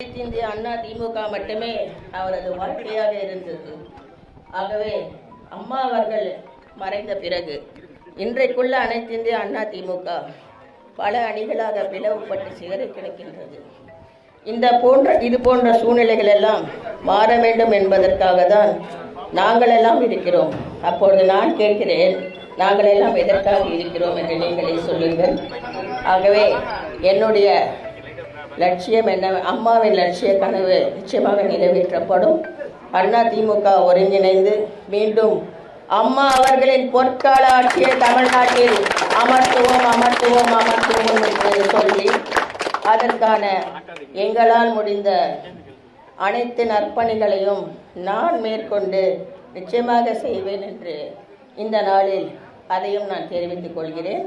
அனைத்து இந்திய அண்ணா திமுக மட்டுமே அவரது வாழ்க்கையாக இருந்தது. ஆகவே அம்மா அவர்கள் மறைந்த பிறகு இன்றைக்குள்ள அனைத்து இந்திய அண்ணா திமுக பல அணிகளாக பிளவுபட்டு சிதறி கிடக்கின்றது. இந்த போன்ற இது போன்ற சூழ்நிலைகள் எல்லாம் மாற வேண்டும் என்பதற்காக தான் நாங்கள் எல்லாம் இருக்கிறோம். அப்பொழுது நான் கேட்கிறேன் நாங்கள் எல்லாம் எதற்காக இருக்கிறோம் என்று நீங்களே சொல்லுங்கள். ஆகவே என்னுடைய லட்சியம் என்ன? அம்மாவின் லட்சிய கனவு நிச்சயமாக நிறைவேற்றப்படும். அண்ணா திமுக ஒருங்கிணைந்து மீண்டும் அம்மா அவர்களின் பொற்கால ஆட்சியை தமிழ்நாட்டில் அமர்த்துவோம் அமர்த்துவோம் அமர்த்துவோம் என்று சொல்லி அதற்கான எங்களால் முடிந்த அனைத்து நற்பணிகளையும் நான் மேற்கொண்டு நிச்சயமாக செய்வேன் என்று இந்த நாளில் அதையும் நான் தெரிவித்துக் கொள்கிறேன்.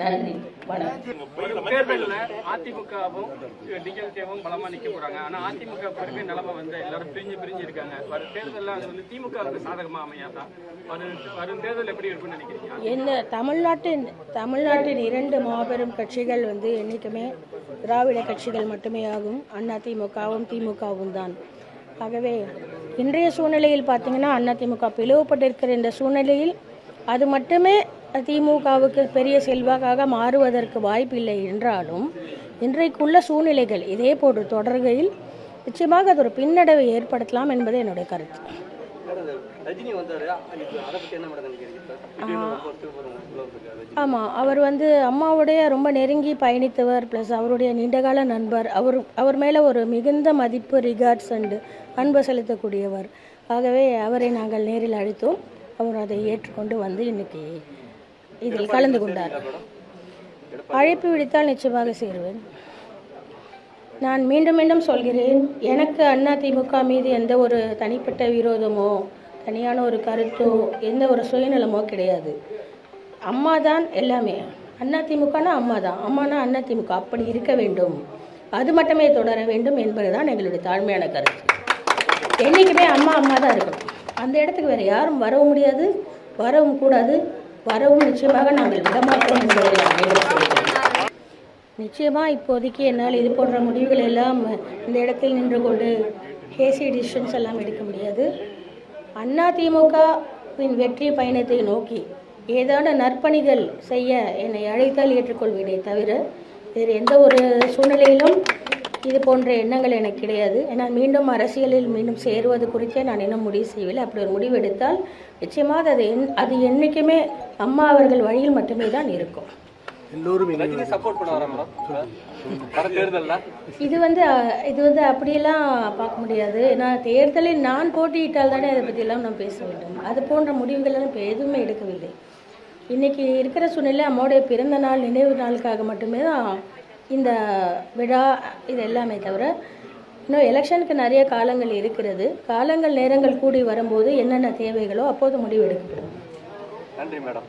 நன்றி. வணக்கம். வரும் தேர்தல்ல அதிமுகவும் டிஎம்கேவும் பலமா நிக்க போறாங்க. ஆனா அதிமுக இப்ப இருக்க நிலைமை வந்து எல்லாரும் பிரிஞ்சு பிரிஞ்சு இருக்காங்க. வரும் தேர்தல்ல அது வந்து திமுகவுக்கு சாதகமா அமையாதா? வரும் வரும் தேர்தல் எப்படி இருக்கும்னு நினைக்கிறீங்க? என்ன தமிழ்நாட்டின் தமிழ்நாட்டின் இரண்டு மாபெரும் கட்சிகள் வந்து என்றைக்குமே திராவிட கட்சிகள் மட்டுமே ஆகும். அண்ணா திமுகவும் திமுகவும் தான். ஆகவே இன்றைய சூழ்நிலையில் பார்த்தீங்கன்னா அண்ணா திமுக பிளவுபட்டிருக்கிற இந்த சூழ்நிலையில் அது மட்டுமே திமுகவுக்கு பெரிய செல்வாக்காக மாறுவதற்கு வாய்ப்பில்லை என்றாலும் இன்றைக்குள்ள சூழ்நிலைகள் இதே போன்று தொடர்கையில் நிச்சயமாக அது ஒரு பின்னடைவை ஏற்படுத்தலாம் என்பது என்னுடைய கருத்து. ஆமாம் அவர் வந்து அம்மாவுடைய ரொம்ப நெருங்கி பயணித்தவர் ப்ளஸ் அவருடைய நீண்டகால நண்பர். அவர் அவர் மேலே ஒரு மிகுந்த மதிப்பு ரிகார்ட்ஸ் அண்டு அன்பு செலுத்தக்கூடியவர். ஆகவே அவரை நாங்கள் நேரில் அழைத்தோம். அவர் அதை ஏற்றுக்கொண்டு வந்து இன்னைக்கு இதில் கலந்து கொண்டார். அழைப்பு விடுத்தால் நிச்சயமாக சேருவேன். நான் மீண்டும் மீண்டும் சொல்கிறேன் எனக்கு அண்ணா திமுக மீது எந்த ஒரு தனிப்பட்ட விரோதமோ தனியான ஒரு கருத்தோ எந்த ஒரு சுயநலமோ கிடையாது. அம்மா தான் எல்லாமே. அண்ணா திமுகனா அம்மா தான். அம்மானா அண்ணா திமுக. அப்படி இருக்க வேண்டும். அது மட்டுமே தொடர வேண்டும் என்பதுதான் எங்களுடைய தாழ்மையான கருத்து. என்றைக்குமே அம்மா அம்மா தான் இருக்கணும். அந்த இடத்துக்கு வேறு யாரும் வரவும் முடியாது வரவும் கூடாது. வரவும் நிச்சயமாக நாங்கள் விடமாட்டோம் என்பதை நான் நிச்சயமாக இப்போதைக்கு என்னால் இது போன்ற முடிவுகள் எல்லாம் இந்த இடத்தில் நின்று கொண்டு ஹேசி டிசிஷன்ஸ் எல்லாம் எடுக்க முடியாது. அண்ணா திமுகவின் வெற்றி பயணத்தை நோக்கி ஏதான நற்பணிகள் செய்ய என்னை அழைத்தால் ஏற்றுக்கொள்வேனே தவிர வேறு எந்த ஒரு சூழ்நிலையிலும் இது போன்ற எண்ணங்கள் எனக்கு கிடையாது. ஏன்னா மீண்டும் அரசியலில் மீண்டும் சேருவது குறித்தே நான் இன்னும் முடிவு செய்யவில்லை. அப்படி ஒரு முடிவு எடுத்தால் நிச்சயமாக அது என் அது என்றைக்குமே அம்மா அவர்கள் வழியில் மட்டுமே தான் இருக்கும். இது வந்து இது வந்து அப்படியெல்லாம் பார்க்க முடியாது. ஏன்னா தேர்தலில் நான் போட்டியிட்டால் தானே அதை பற்றியெல்லாம் நாம் பேச வேண்டும். அது போன்ற முடிவுகளெல்லாம் இப்போ எதுவுமே எடுக்கவில்லை. இன்னைக்கு இருக்கிற சூழ்நிலை அம்மாவுடைய பிறந்த நாள் நினைவு நாளுக்காக மட்டுமே தான் இந்த விழா இது எல்லாமே தவிர இன்னும் எலெக்ஷனுக்கு நிறைய காலங்கள் இருக்கிறது. காலங்கள் நேரங்கள் கூடி வரும்போது என்னென்ன தேவைகளோ அப்போது முடிவெடுக்கப்படும் நன்றி மேடம்.